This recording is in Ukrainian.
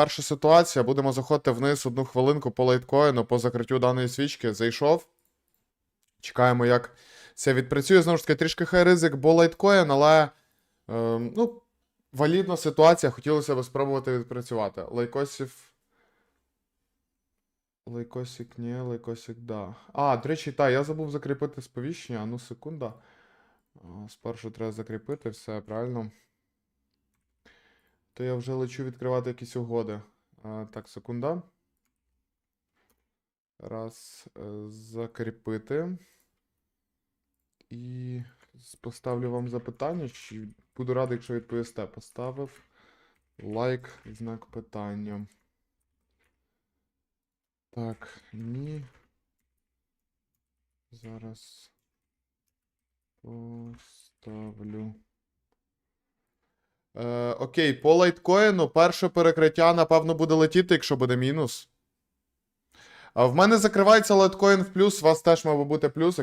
Перша ситуація. Будемо заходити вниз одну хвилинку по лайткоїну по закриттю даної свічки. Зайшов. Чекаємо, як це відпрацює. Знову ж таки, трішки хай ризик, бо лайткоін, але. Е, ну, валідна ситуація. Хотілося б спробувати відпрацювати. Лайкосів. Лайкосик, ні, лайкосик, да. А, до речі, так, я забув закріпити сповіщення. Ну, секунда. Спершу треба закріпити все, правильно. То я вже лечу відкривати якісь угоди. А, так, секунда. Раз. е, Закріпити. І поставлю вам запитання. Чи буду радий, якщо відповісте. Поставив лайк, знак питання. Так, ні. Зараз поставлю. Е, окей, по лайткоїну перше перекриття, напевно, буде летіти, якщо буде мінус. А в мене закривається лайткоін в плюс, у вас теж мав бути плюс.